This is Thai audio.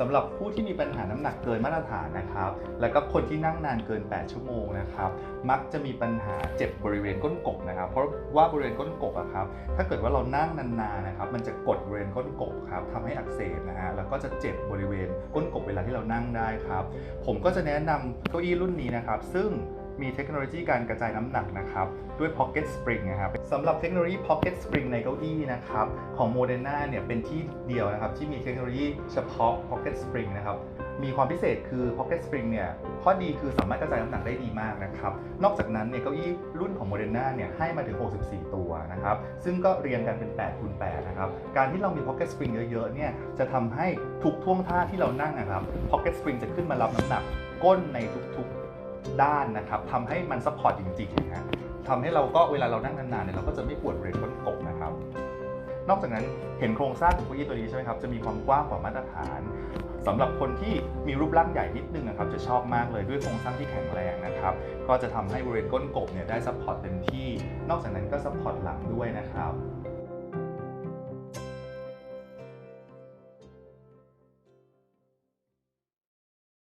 สำหรับผู้ที่มีปัญหาน้ำหนักเกินมาตรฐานนะครับ แล้วก็คนที่นั่งนานเกิน 8 ชั่วโมงนะครับ มักจะมีปัญหาเจ็บบริเวณก้นกบนะครับ เพราะว่าบริเวณก้นกบอะครับ ถ้าเกิดว่าเรานั่งนานๆนะครับ มันจะกดบริเวณก้นกบครับทำให้อักเสบนะฮะ แล้วก็จะเจ็บบริเวณก้นกบเวลาที่เรานั่งได้ครับ ผมก็จะแนะนำเก้าอี้รุ่นนี้นะครับ ซึ่ง มีเทคโนโลยีการกระจายน้ำหนักนะครับด้วย Pocket Spring นะครับสำหรับเทคโนโลยี Pocket Spring ในเก้าอี้นะครับของ Moderna เนี่ยเป็นที่เดียวนะครับที่มีเทคโนโลยีเฉพาะ Pocket Spring นะครับมีความพิเศษคือ Pocket Spring เนี่ยข้อดีคือสามารถกระจายน้ำหนักได้ดีมากนะครับ นอกจากนั้นเนี่ยเก้าอี้รุ่นของ Moderna เนี่ยให้มาถึง 64 ตัวนะครับ ซึ่งก็เรียงกันเป็น8คูณ8นะครับ การที่เรามี Pocket Spring เยอะๆ เนี่ยจะทำให้ทุกท่วงท่าที่เรานั่งนะครับ Pocket Spring จะขึ้นมารับน้ำหนักก้นในทุกๆ ด้านนะครับทำให้มันซัพพอร์ตจริงๆนะฮะทำให้เราก็เวลาเรานั่งนานๆเนี่ยเราก็จะไม่ปวดบริเวณก้นกบนะครับ นอกจากนั้นเห็นโครงสร้างของเก้าอี้ตัวนี้ใช่ไหมครับจะมีความกว้างกว่ามาตรฐานสำหรับคนที่มีรูปร่างใหญ่นิดนึงนะครับจะชอบมากเลยด้วยโครงสร้างที่แข็งแรงนะครับก็จะทำให้บริเวณก้นกบเนี่ยได้ซัพพอร์ตเต็มที่ นอกจากนั้นก็ซัพพอร์ตหลังด้วยนะครับ